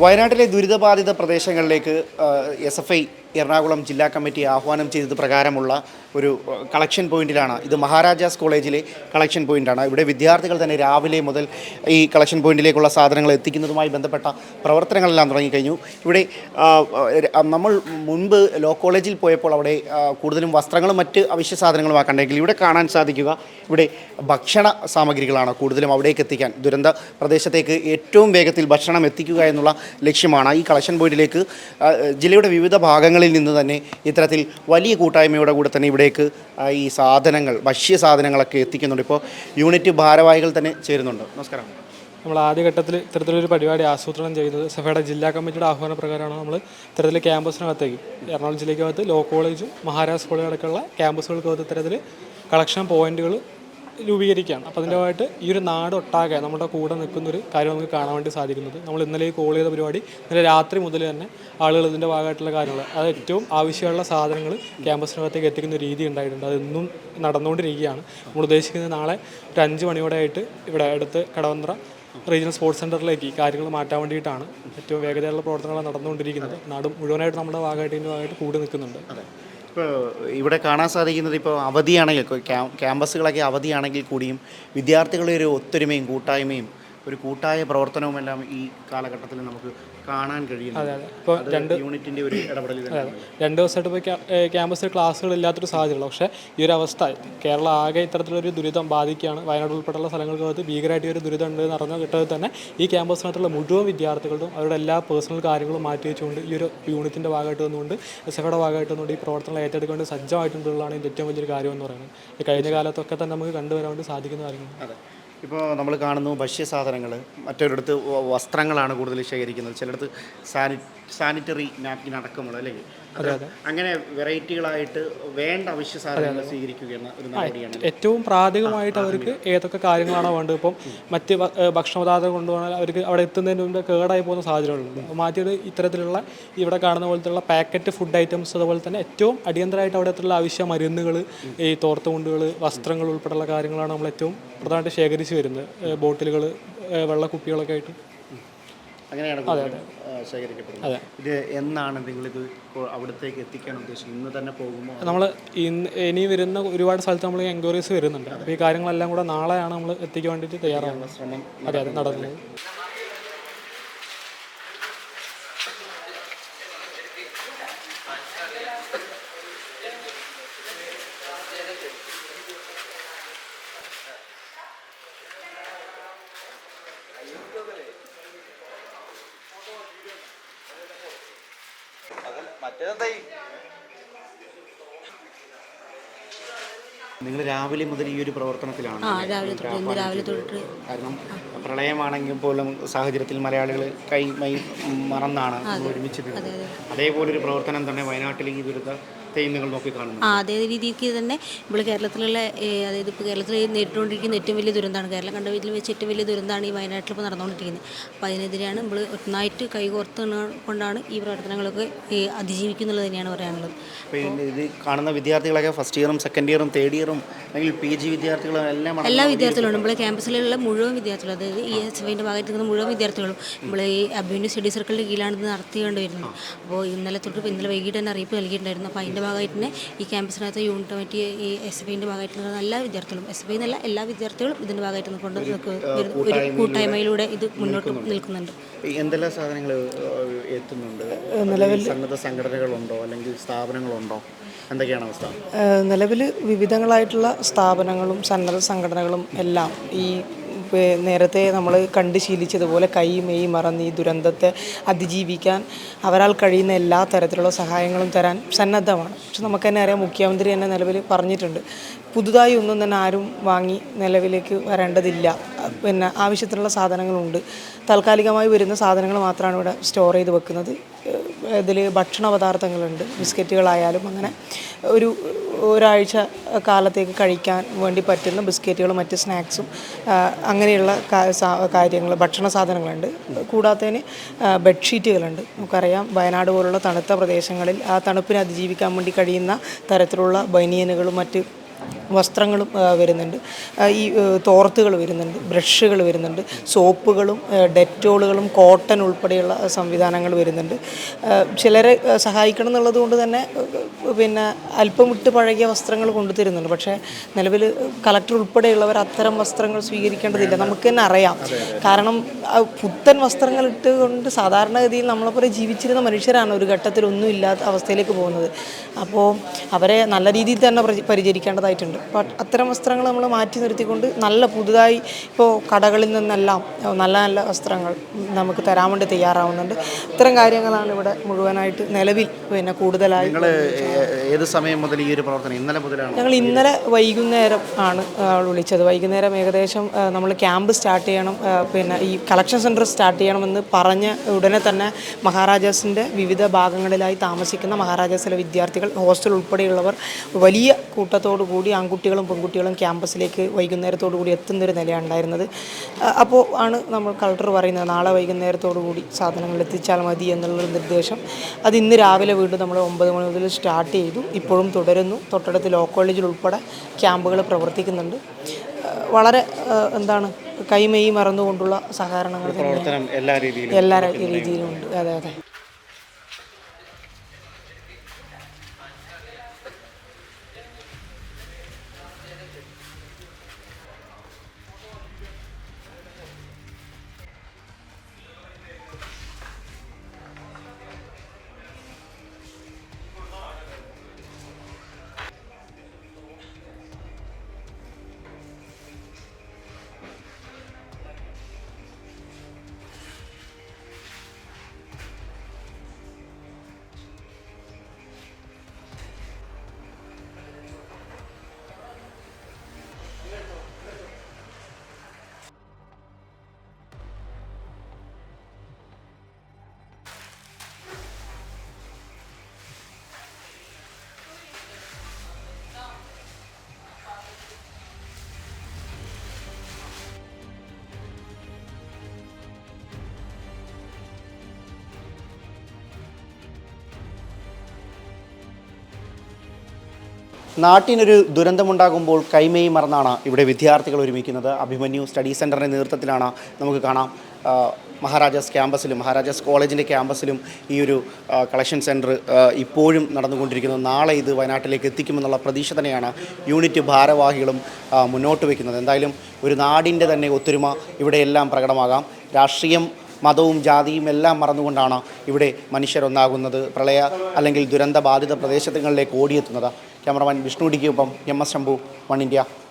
വയനാട്ടിലെ ദുരിതബാധിത പ്രദേശങ്ങളിലേക്ക് എസ് എഫ് ഐ എറണാകുളം ജില്ലാ കമ്മിറ്റി ആഹ്വാനം ചെയ്തത് പ്രകാരമുള്ള ഒരു കളക്ഷൻ പോയിന്റിലാണ്. ഇത് മഹാരാജാസ് കോളേജിലെ കളക്ഷൻ പോയിന്റാണ്. ഇവിടെ വിദ്യാർത്ഥികൾ തന്നെ രാവിലെ മുതൽ ഈ കളക്ഷൻ പോയിന്റിലേക്കുള്ള സാധനങ്ങൾ എത്തിക്കുന്നതുമായി ബന്ധപ്പെട്ട പ്രവർത്തനങ്ങളെല്ലാം തുടങ്ങിക്കഴിഞ്ഞു. ഇവിടെ നമ്മൾ മുൻപ് ലോ കോളേജിൽ പോയപ്പോൾ അവിടെ കൂടുതലും വസ്ത്രങ്ങളും മറ്റ് അവശ്യ സാധനങ്ങളും ആക്കണ്ടെങ്കിൽ ഇവിടെ കാണാൻ സാധിക്കുക ഇവിടെ ഭക്ഷണ സാമഗ്രികളാണ് കൂടുതലും അവിടേക്ക് എത്തിക്കാൻ. ദുരന്ത പ്രദേശത്തേക്ക് ഏറ്റവും വേഗത്തിൽ ഭക്ഷണം എത്തിക്കുക എന്നുള്ള ലക്ഷ്യമാണ് ഈ കളക്ഷൻ പോയിന്റിലേക്ക് ജില്ലയുടെ വിവിധ ഭാഗങ്ങളിൽ നിന്ന് തന്നെ ഇത്തരത്തിൽ വലിയ കൂട്ടായ്മയോടെ കൂടെ തന്നെ ഇവിടേക്ക് ഈ സാധനങ്ങൾ ഭക്ഷ്യ സാധനങ്ങളൊക്കെ എത്തിക്കുന്നുണ്ട്. ഇപ്പോൾ യൂണിറ്റ് ഭാരവാഹികൾ തന്നെ ചേരുന്നുണ്ട്. നമസ്കാരം. നമ്മൾ ആദ്യഘട്ടത്തിൽ ഇത്തരത്തിലൊരു പരിപാടി ആസൂത്രണം ചെയ്യുന്നത് സഭയുടെ ജില്ലാ കമ്മിറ്റിയുടെ ആഹ്വാന പ്രകാരമാണ്. നമ്മൾ ഇത്തരത്തിൽ ക്യാമ്പസിനകത്തേക്ക് എറണാകുളം ജില്ലയ്ക്കകത്ത് ലോ കോളേജും മഹാരാജ് കോളേജും അടക്കമുള്ള ക്യാമ്പസുകൾക്കകത്ത് ഇത്തരത്തിൽ കളക്ഷൻ പോയിന്റുകൾ രൂപീകരിക്കുകയാണ്. അപ്പോൾ അതിന്റെ ഭാഗമായിട്ട് ഈ ഒരു നാട് ഒട്ടാകെ നമ്മുടെ കൂടെ നിൽക്കുന്നൊരു കാര്യം നമുക്ക് കാണാൻ വേണ്ടി സാധിക്കുന്നത്. നമ്മൾ ഇന്നലെ ഈ കോൾ ചെയ്ത പരിപാടി ഇന്നലെ രാത്രി മുതൽ തന്നെ ആളുകൾ ഇതിന്റെ ഭാഗമായിട്ടുള്ള കാര്യങ്ങൾ അത് ഏറ്റവും ആവശ്യമുള്ള സാധനങ്ങൾ ക്യാമ്പസിനകത്തേക്ക് എത്തിക്കുന്ന രീതി ഉണ്ടായിട്ടുണ്ട്. അതെന്നും നടന്നുകൊണ്ടിരിക്കുകയാണ്. നമ്മൾ ഉദ്ദേശിക്കുന്നത് നാളെ ഒരു അഞ്ച് മണിയോടെ ആയിട്ട് ഇവിടെ അടുത്ത് കടവന്ത്ര റീജിയണൽ സ്പോർട്സ് സെന്ററിലേക്ക് കാര്യങ്ങൾ മാറ്റാൻ വേണ്ടിയിട്ടാണ് ഏറ്റവും വേഗതയുള്ള പ്രവർത്തനങ്ങൾ നടന്നുകൊണ്ടിരിക്കുന്നത്. നാട് മുഴുവനായിട്ട് നമ്മുടെ ഭാഗമായിട്ട് ഇതിന്റെ ഭാഗമായിട്ട് കൂടി നിൽക്കുന്നുണ്ട്. ഇപ്പോൾ ഇവിടെ കാണാൻ സാധിക്കുന്നത് ഇപ്പോൾ അവധിയാണെങ്കിൽ ക്യാമ്പസുകളൊക്കെ അവധിയാണെങ്കിൽ കൂടിയും വിദ്യാർത്ഥികളുടെ ഒരു ഒത്തൊരുമയും കൂട്ടായ്മയും ഒരു കൂട്ടായ പ്രവർത്തനവും എല്ലാം ഈ കാലഘട്ടത്തിൽ നമുക്ക് കാണാൻ കഴിയുന്നു. ഇപ്പോൾ രണ്ട് യൂണിറ്റിന്റെ ഒരു ഇടപെടൽ രണ്ട് ദിവസമായിട്ട് ഇപ്പോൾ ക്യാമ്പസിൽ ക്ലാസ്സുകൾ ഇല്ലാത്തൊരു സാഹചര്യമുള്ളൂ. പക്ഷേ ഈ ഒരു അവസ്ഥ കേരളം ആകെ ഇത്തരത്തിലൊരു ദുരിതം ബാധിക്കുകയാണ്. വയനാട് ഉൾപ്പെടെയുള്ള സ്ഥലങ്ങൾക്കകത്ത് ഭീകരമായിട്ട് ഒരു ദുരിതം ഉണ്ട് എന്ന് അറിഞ്ഞ കിട്ടത് തന്നെ ഈ ക്യാമ്പസിനകത്തുള്ള മുഴുവൻ വിദ്യാർത്ഥികളും അവരുടെ എല്ലാ പേഴ്സണൽ കാര്യങ്ങളും മാറ്റി വെച്ചുകൊണ്ട് ഈ ഒരു യൂണിറ്റിന്റെ ഭാഗമായിട്ട് വന്നുകൊണ്ട് എസ് എഫയുടെ ഭാഗമായിട്ട് വന്നുകൊണ്ട് ഈ പ്രവർത്തനങ്ങൾ ഏറ്റെടുക്കേണ്ട സജ്ജമായിട്ടുള്ളതാണ് ഇതിന്റെ ഏറ്റവും വലിയൊരു കാര്യം എന്ന് പറയുന്നത്. ഈ കഴിഞ്ഞ കാലത്തൊക്കെ തന്നെ നമുക്ക് കണ്ടുവരാൻ വേണ്ടി സാധിക്കുന്ന കാര്യങ്ങൾ അതെ. ഇപ്പോൾ നമ്മൾ കാണുന്നു ഭക്ഷ്യസാധനങ്ങൾ മറ്റൊരിടത്ത് വസ്ത്രങ്ങളാണ് കൂടുതൽ ശേഖരിക്കുന്നത്. ചിലയിടത്ത് സാനി സാനിറ്ററി നാപ്കിൻ അടക്കമുള്ള അല്ലേ അത് അങ്ങനെ വെറൈറ്റികളായിട്ട് വേണ്ട അവശ്യ സാധനങ്ങൾ സ്വീകരിക്കുകയാണ് ഒരു നടപടിയാണ്. ഏറ്റവും പ്രാഥമികമായിട്ട് അവർക്ക് ഏതൊക്കെ കാര്യങ്ങളാണോ വേണ്ടത്? ഇപ്പം മറ്റ് ഭക്ഷണ പദാർത്ഥം കൊണ്ടുപോകാൻ അവർക്ക് അവിടെ എത്തുന്നതിന് മുമ്പ് കേടായി പോകുന്ന സാഹചര്യങ്ങളുണ്ട് അപ്പോൾ മാറ്റിയത് ഇത്തരത്തിലുള്ള ഇവിടെ കാണുന്ന പോലത്തുള്ള പാക്കറ്റ് ഫുഡ് ഐറ്റംസ് അതുപോലെ തന്നെ ഏറ്റവും അടിയന്തരമായിട്ട് അവിടത്തുള്ള ആവശ്യ മരുന്നുകൾ ഈ തോർത്തുകൊണ്ടുകൾ വസ്ത്രങ്ങൾ ഉൾപ്പെടെയുള്ള കാര്യങ്ങളാണ് നമ്മൾ ഏറ്റവും പ്രധാനമായിട്ട് ശേഖരിച്ച് വരുന്നത്. ബോട്ടിലുകൾ വെള്ളക്കുപ്പികളൊക്കെ ആയിട്ട്. അങ്ങനെയാണ് അതെ ആ, ശേഖരിക്കപ്പെടുന്നത്. ഇത് എന്നാണ് നിങ്ങളിത് അവിടത്തേക്ക് എത്തിക്കാൻ ഉദ്ദേശിക്കുന്നത്? ഇന്ന് തന്നെ പോകുമ്പോൾ നമ്മൾ ഇന്ന് ഇനി വരുന്ന ഒരുപാട് സ്ഥലത്ത് നമ്മൾ എൻക്വയറീസ് വരുന്നുണ്ട്. അപ്പോൾ ഈ കാര്യങ്ങളെല്ലാം കൂടെ നാളെയാണ് നമ്മൾ എത്തിക്കാൻ വേണ്ടിയിട്ട് തയ്യാറാകുന്നത് ശ്രമം അതെ അതെ നടന്നത്. നിങ്ങൾ രാവിലെ മുതൽ ഈ ഒരു പ്രവർത്തനത്തിലാണ് രാവിലെ തൊട്ട്. കാരണം പ്രളയമാണെങ്കിൽ പോലും സാഹചര്യത്തിൽ മലയാളികൾ കൈ മൈ മറന്നാണ് ഒരുമിച്ചിട്ടുള്ളത്. അതേപോലെ ഒരു പ്രവർത്തനം തന്നെ വയനാട്ടിലേക്ക് ഈ നോക്കി ആ അതേ രീതിക്ക് തന്നെ നമ്മൾ കേരളത്തിലുള്ള അതായത് ഇപ്പോൾ കേരളത്തിൽ നേരിട്ടുകൊണ്ടിരിക്കുന്ന ഏറ്റവും വലിയ ദുരന്തമാണ്. കേരളം കണ്ട വീട്ടിൽ വെച്ച് ഏറ്റവും വലിയ ദുരന്തമാണ് ഈ വയനാട്ടിൽ ഇപ്പോൾ നടന്നുകൊണ്ടിരിക്കുന്നത്. അപ്പോൾ അതിനെതിരെയാണ് നമ്മൾ ഒന്നായിട്ട് കൈകോർത്ത് കൊണ്ടാണ് ഈ പ്രവർത്തനങ്ങളൊക്കെ അതിജീവിക്കുന്നുള്ളത് തന്നെയാണ് പറയാനുള്ളത്. ഇത് കാണുന്ന വിദ്യാർത്ഥികളൊക്കെ ഫസ്റ്റ് ഇയറും സെക്കൻഡ് ഇയറും തേർഡ് ഇയറും അല്ലെങ്കിൽ പി ജി വിദ്യാർത്ഥികളും എല്ലാം എല്ലാ വിദ്യാർത്ഥികളും നമ്മളെ ക്യാമ്പസിലുള്ള മുഴുവൻ വിദ്യാർത്ഥികളും അതായത് ഈ എസ് എഫിന്റെ ഭാഗത്ത് നിൽക്കുന്ന മുഴുവൻ വിദ്യാർത്ഥികളും നമ്മൾ ഈ അബ്യൂണി സ്റ്റഡി സർക്കിളിന്റെ കീഴിലാണ് ഇത് നടത്തിക്കൊണ്ട് വരുന്നത് അപ്പോൾ ഇന്നലെ തൊട്ട് ഇന്നലെ വൈകിട്ട് തന്നെ അറിയിപ്പ് നൽകിയിട്ടുണ്ടായിരുന്നു. അപ്പോൾ അതിന്റെ ഭാഗമായിട്ട് തന്നെ ഈ ക്യാമ്പസിനകത്ത് യൂണിറ്റ് കമ്മിറ്റി ഈ എസ് എഫ് ഐന്റെ ഭാഗമായിട്ട് നിൽക്കുന്ന എല്ലാ വിദ്യാർത്ഥികളും എസ് എഫ് ഐ എന്നല്ല എല്ലാ വിദ്യാർത്ഥികളും ഇതിന്റെ ഭാഗമായിട്ട് നിൽക്കൊണ്ട് ഒരു കൂട്ടായ്മയിലൂടെ ഇത് മുന്നോട്ട് നിൽക്കുന്നുണ്ട്. എന്തെല്ലാം സാധനങ്ങൾ എത്തുന്നുണ്ട്? നിലവിൽ സന്നദ്ധ സംഘടനകളുണ്ടോ അല്ലെങ്കിൽ സ്ഥാപനങ്ങളുണ്ടോ? എന്തൊക്കെയാണ് അവസ്ഥ? നിലവിൽ വിവിധങ്ങളായിട്ടുള്ള സ്ഥാപനങ്ങളും സന്നദ്ധ സംഘടനകളും എല്ലാം ഈ നേരത്തെ നമ്മൾ കണ്ട് ശീലിച്ചതുപോലെ കൈ മെയ് മറന്ന് ഈ ദുരന്തത്തെ അതിജീവിക്കാൻ അവരാൽ കഴിയുന്ന എല്ലാ തരത്തിലുള്ള സഹായങ്ങളും തരാൻ സന്നദ്ധമാണ്. പക്ഷെ നമുക്ക് തന്നെ അറിയാം മുഖ്യമന്ത്രി തന്നെ നിലവിൽ പറഞ്ഞിട്ടുണ്ട്. പുതുതായി ഒന്നും തന്നെ ആരും വാങ്ങി നിലവിലേക്ക് വരേണ്ടതില്ല. പിന്നെ ആവശ്യത്തിനുള്ള സാധനങ്ങളുണ്ട്. താൽക്കാലികമായി വരുന്ന സാധനങ്ങൾ മാത്രമാണ് ഇവിടെ സ്റ്റോർ ചെയ്ത് വെക്കുന്നത്. ഇതിൽ ഭക്ഷണ പദാർത്ഥങ്ങളുണ്ട്. ബിസ്ക്കറ്റുകളായാലും അങ്ങനെ ഒരു ഒരാഴ്ച കാലത്തേക്ക് കഴിക്കാൻ വേണ്ടി പറ്റുന്ന ബിസ്ക്കറ്റുകളും മറ്റ് സ്നാക്സും അങ്ങനെയുള്ള കാര്യങ്ങൾ ഭക്ഷണ സാധനങ്ങളുണ്ട്. കൂടാത്തതിന് ബെഡ്ഷീറ്റുകളുണ്ട്. നമുക്കറിയാം വയനാട് പോലുള്ള തണുത്ത പ്രദേശങ്ങളിൽ ആ തണുപ്പിനെ അതിജീവിക്കാൻ വേണ്ടി കഴിയുന്ന തരത്തിലുള്ള ബനിയനുകളും മറ്റ് വസ്ത്രങ്ങളും വരുന്നുണ്ട്. ഈ തോർത്തുകൾ വരുന്നുണ്ട് ബ്രഷുകൾ വരുന്നുണ്ട് സോപ്പുകളും ഡെറ്റോളുകളും കോട്ടൺ ഉൾപ്പെടെയുള്ള സംവിധാനങ്ങൾ വരുന്നുണ്ട്. ചിലരെ സഹായിക്കണം എന്നുള്ളത് കൊണ്ട് തന്നെ പിന്നെ അല്പം വിട്ട് പഴകിയ വസ്ത്രങ്ങൾ കൊണ്ടുതരുന്നുണ്ട്. പക്ഷേ നിലവിൽ കളക്ടർ ഉൾപ്പെടെയുള്ളവർ അത്തരം വസ്ത്രങ്ങൾ സ്വീകരിക്കേണ്ടതില്ല. നമുക്ക് തന്നെ അറിയാം. കാരണം പുത്തൻ വസ്ത്രങ്ങൾ ഇട്ടുകൊണ്ട് സാധാരണഗതിയിൽ നമ്മളെപ്പോലെ ജീവിച്ചിരുന്ന മനുഷ്യരാണ് ഒരു ഘട്ടത്തിൽ ഒന്നും ഇല്ലാത്ത അവസ്ഥയിലേക്ക് പോകുന്നത്. അപ്പോൾ അവരെ നല്ല രീതിയിൽ തന്നെ പരി- പരിചരിക്കേണ്ടതായിട്ടുണ്ട്. അത്തരം വസ്ത്രങ്ങൾ നമ്മൾ മാറ്റി നിർത്തിക്കൊണ്ട് നല്ല പുതുതായി ഇപ്പോൾ കടകളിൽ നിന്നെല്ലാം നല്ല നല്ല വസ്ത്രങ്ങൾ നമുക്ക് തരാൻ വേണ്ടി തയ്യാറാവുന്നുണ്ട്. ഇത്തരം കാര്യങ്ങളാണ് ഇവിടെ മുഴുവനായിട്ട് നിലവിൽ പിന്നെ കൂടുതലായി ഏത് സമയം മുതൽ ഈ ഒരു പ്രവർത്തനം? ഇന്നലെ മുതലാണ്? ഞങ്ങൾ ഇന്നലെ വൈകുന്നേരം ആണ് വിളിച്ചത്. വൈകുന്നേരം ഏകദേശം നമ്മൾ ക്യാമ്പ് സ്റ്റാർട്ട് ചെയ്യണം പിന്നെ ഈ കളക്ഷൻ സെന്റർ സ്റ്റാർട്ട് ചെയ്യണമെന്ന് പറഞ്ഞ ഉടനെ തന്നെ മഹാരാജാസിന്റെ വിവിധ ഭാഗങ്ങളിലായി താമസിക്കുന്ന മഹാരാജാസിലെ വിദ്യാർത്ഥികൾ ഹോസ്റ്റൽ ഉൾപ്പെടെയുള്ളവർ വലിയ കൂട്ടത്തോടു കൂടി ആൺകുട്ടികളും പെൺകുട്ടികളും ക്യാമ്പസിലേക്ക് വൈകുന്നേരത്തോടു കൂടി എത്തുന്നൊരു നിലയാണ് ഉണ്ടായിരുന്നത്. അപ്പോൾ ആണ് നമ്മൾ കളക്ടർ പറയുന്നത് നാളെ വൈകുന്നേരത്തോടു കൂടി സാധനങ്ങൾ എത്തിച്ചാൽ മതി എന്നുള്ള നിർദ്ദേശം. അത് ഇന്ന് രാവിലെ വീണ്ടും നമ്മൾ ഒമ്പത് മണി മുതൽ സ്റ്റാർട്ട് ചെയ്തു. ഇപ്പോഴും തുടരുന്നു. തൊട്ടടുത്ത് ലോ കോളേജിൽ ഉൾപ്പെടെ ക്യാമ്പുകൾ പ്രവർത്തിക്കുന്നുണ്ട്. വളരെ എന്താണ് കൈമയി മറന്നുകൊണ്ടുള്ള സഹകരണങ്ങൾ എല്ലാ രീതിയിലും ഉണ്ട്. അതെ അതെ. നാട്ടിനൊരു ദുരന്തമുണ്ടാകുമ്പോൾ കൈമേയി മറന്നാണ് ഇവിടെ വിദ്യാർത്ഥികൾ ഒരുമിക്കുന്നത്. അഭിമന്യു സ്റ്റഡി സെന്ററിന്റെ നേതൃത്വത്തിലാണ് നമുക്ക് കാണാം. മഹാരാജാസ് ക്യാമ്പസിലും മഹാരാജാസ് കോളേജിന്റെ ക്യാമ്പസിലും ഈ ഒരു കളക്ഷൻ സെന്റർ ഇപ്പോഴും നടന്നുകൊണ്ടിരിക്കുന്നത് നാളെ ഇത് വയനാട്ടിലേക്ക് എത്തിക്കുമെന്നുള്ള പ്രതീക്ഷ തന്നെയാണ് യൂണിറ്റ് ഭാരവാഹികളും മുന്നോട്ട് വയ്ക്കുന്നത് എന്തായാലും ഒരു നാടിന്റെ തന്നെ ഒത്തൊരുമ ഇവിടെയെല്ലാം പ്രകടമാകാം. രാഷ്ട്രീയം മതവും ജാതിയും എല്ലാം മറന്നുകൊണ്ടാണ് ഇവിടെ മനുഷ്യരൊന്നാകുന്നത്. പ്രളയ അല്ലെങ്കിൽ ദുരന്ത ബാധിത പ്രദേശങ്ങളിലേക്ക് ഓടിയെത്തുന്നത്. Cameraman Vishnu ഡിക്കൊപ്പം M S Shambhu One India.